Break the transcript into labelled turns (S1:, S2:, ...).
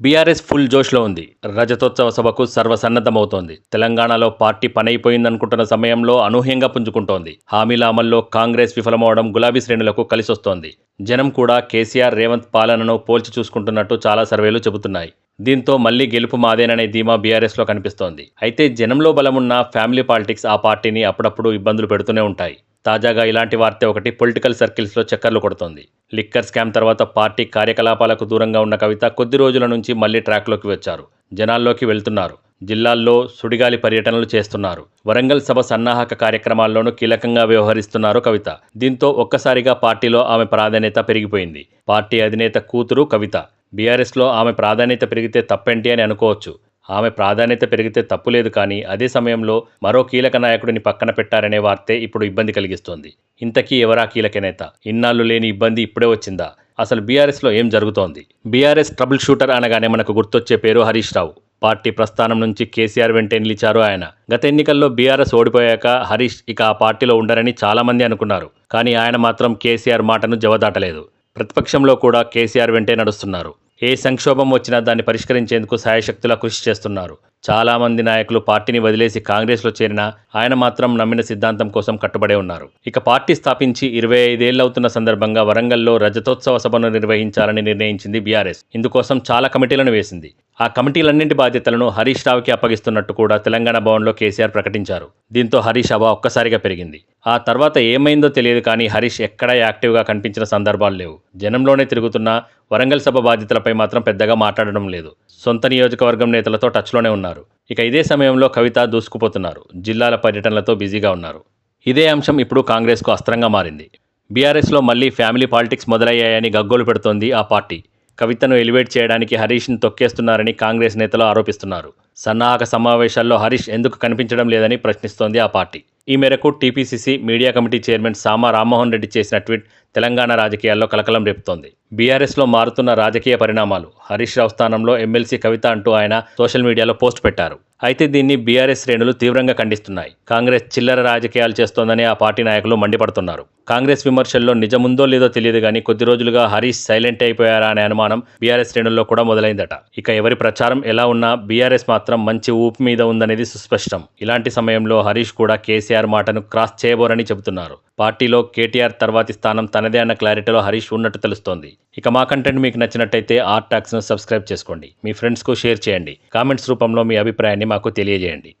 S1: BRS full జోష్లో ఉంది. రజతోత్సవ సభకు సర్వసన్నద్ధమవుతోంది. తెలంగాణలో పార్టీ పనైపోయిందనుకుంటున్న సమయంలో అనూహ్యంగా పుంజుకుంటోంది. హామీల అమల్లో కాంగ్రెస్ విఫలమవడం గులాబీ శ్రేణులకు కలిసొస్తోంది. జనం కూడా కేసీఆర్ రేవంత్ పాలనను పోల్చి చూసుకుంటున్నట్టు చాలా సర్వేలు చెబుతున్నాయి. దీంతో మళ్ళీ గెలుపు మాదేననే ధీమా బీఆర్ఎస్లో కనిపిస్తోంది. అయితే జనంలో బలమున్న ఫ్యామిలీ పాలిటిక్స్ ఆ పార్టీని అప్పుడప్పుడు ఇబ్బందులు పెడుతూనే ఉంటాయి. తాజాగా ఇలాంటి వార్త ఒకటి పొలిటికల్ సర్కిల్స్లో చక్కర్లు కొడుతోంది. లిక్కర్ స్కామ్ తర్వాత పార్టీ కార్యకలాపాలకు దూరంగా ఉన్న కవిత కొద్ది రోజుల నుంచి మళ్ళీ ట్రాక్లోకి వచ్చారు. జనాల్లోకి వెళ్తున్నారు. జిల్లాల్లో సుడిగాలి పర్యటనలు చేస్తున్నారు. వరంగల్ సభ సన్నాహక కార్యక్రమాల్లోనూ కీలకంగా వ్యవహరిస్తున్నారు కవిత. దీంతో ఒక్కసారిగా పార్టీలో ఆమె ప్రాధాన్యత పెరిగిపోయింది. పార్టీ అధినేత కూతురు కవిత. బీఆర్ఎస్లో ఆమె ప్రాధాన్యత పెరిగితే తప్పేంటి అని అనుకోవచ్చు. ఆమె ప్రాధాన్యత పెరిగితే తప్పులేదు కానీ అదే సమయంలో మరో కీలక నాయకుడిని పక్కన పెట్టారనే వార్తే ఇప్పుడు ఇబ్బంది కలిగిస్తోంది. ఇంతకీ ఎవరా కీలక నేత? ఇన్నాళ్ళు లేని ఇబ్బంది ఇప్పుడే వచ్చిందా? అసలు బీఆర్ఎస్లో ఏం జరుగుతోంది? బీఆర్ఎస్ ట్రబుల్ షూటర్ అనగానే మనకు గుర్తొచ్చే పేరు హరీష్ రావు. పార్టీ ప్రస్థానం నుంచి కేసీఆర్ వెంటే నిలిచారు ఆయన. గత ఎన్నికల్లో బీఆర్ఎస్ ఓడిపోయాక హరీష్ ఇక ఆ పార్టీలో ఉండరని చాలామంది అనుకున్నారు. కానీ ఆయన మాత్రం కేసీఆర్ మాటను జవదాటలేదు. ప్రతిపక్షంలో కూడా కేసీఆర్ వెంటే నడుస్తున్నారు. ఏ సంక్షోభం వచ్చినా దాన్ని పరిష్కరించేందుకు సాయశక్తులా కృషి చేస్తున్నారు. చాలామంది నాయకులు పార్టీని వదిలేసి కాంగ్రెస్లో చేరిన ఆయన మాత్రం నమ్మిన సిద్ధాంతం కోసం కట్టుబడే ఉన్నారు. ఇక పార్టీ స్థాపించి ఇరవై ఐదేళ్ళవుతున్న సందర్భంగా వరంగల్లో రజతోత్సవ సభను నిర్వహించాలని నిర్ణయించింది బీఆర్ఎస్. ఇందుకోసం చాలా కమిటీలను వేసింది. ఆ కమిటీలన్నింటి బాధ్యతలను హరీష్ రావుకి అప్పగిస్తున్నట్టు కూడా తెలంగాణ భవన్లో కేసీఆర్ ప్రకటించారు. దీంతో హరీష్ హవా ఒక్కసారిగా పెరిగింది. ఆ తర్వాత ఏమైందో తెలియదు కానీ హరీష్ ఎక్కడా యాక్టివ్గా కనిపించిన సందర్భాలు లేవు. జనంలోనే తిరుగుతున్న వరంగల్ సభ బాధ్యతలపై మాత్రం పెద్దగా మాట్లాడడం లేదు. సొంత నియోజకవర్గం నేతలతో టచ్లోనే ఉన్నారు. ఇక ఇదే సమయంలో కవిత దూసుకుపోతున్నారు. జిల్లాల పర్యటనలతో బిజీగా ఉన్నారు. ఇదే అంశం ఇప్పుడు కాంగ్రెస్కు అస్త్రంగా మారింది. బీఆర్ఎస్లో మళ్ళీ ఫ్యామిలీ పాలిటిక్స్ మొదలయ్యాయని గగ్గోలు పెడుతోంది ఆ పార్టీ. కవితను ఎలివేట్ చేయడానికి హరీష్ను తొక్కేస్తున్నారని కాంగ్రెస్ నేతలు ఆరోపిస్తున్నారు. సన్నాహక సమావేశాల్లో హరీష్ ఎందుకు కనిపించడం లేదని ప్రశ్నిస్తోంది ఆ పార్టీ. ఈ మేరకు TPCC media committee chairman Sama Rammohan Reddy చేసిన ట్వీట్ తెలంగాణ రాజకీయాల్లో కలకలం రేపుతోంది. బీఆర్ఎస్లో మారుతున్న రాజకీయ పరిణామాలు. హరీష్ రావు స్థానంలో ఎమ్మెల్సీ కవిత అంటూ ఆయన సోషల్ మీడియాలో పోస్ట్ పెట్టారు. అయితే దీన్ని బీఆర్ఎస్ శ్రేణులు తీవ్రంగా ఖండిస్తున్నాయి. కాంగ్రెస్ చిల్లర రాజకీయాలు చేస్తోందని ఆ పార్టీ నాయకులు మండిపడుతున్నారు. కాంగ్రెస్ విమర్శల్లో నిజముందో లేదో తెలియదు కానీ కొద్ది రోజులుగా హరీష్ సైలెంట్ అయిపోయారా అనే అనుమానం బీఆర్ఎస్ శ్రేణుల్లో కూడా మొదలైందట. ఇక ఎవరి ప్రచారం ఎలా ఉన్నా బీఆర్ఎస్ మాత్రం మంచి ఊపు మీద ఉందనేది సుస్పష్టం. ఇలాంటి సమయంలో హరీష్ కూడా కేసీఆర్ మాటను క్రాస్ చేయబోరని చెబుతున్నారు. పార్టీలో కేటీఆర్ తర్వాతి స్థానం తనదే అన్న క్లారిటీలో హరీష్ ఉన్నట్టు తెలుస్తోంది. ఇక మా కంటెంట్ మీకు నచ్చినట్టయితే ఆర్ టాక్స్ను సబ్స్క్రైబ్ చేసుకోండి. మీ ఫ్రెండ్స్కు షేర్ చేయండి. కామెంట్స్ రూపంలో మీ అభిప్రాయాన్ని మాకు తెలియజేయండి.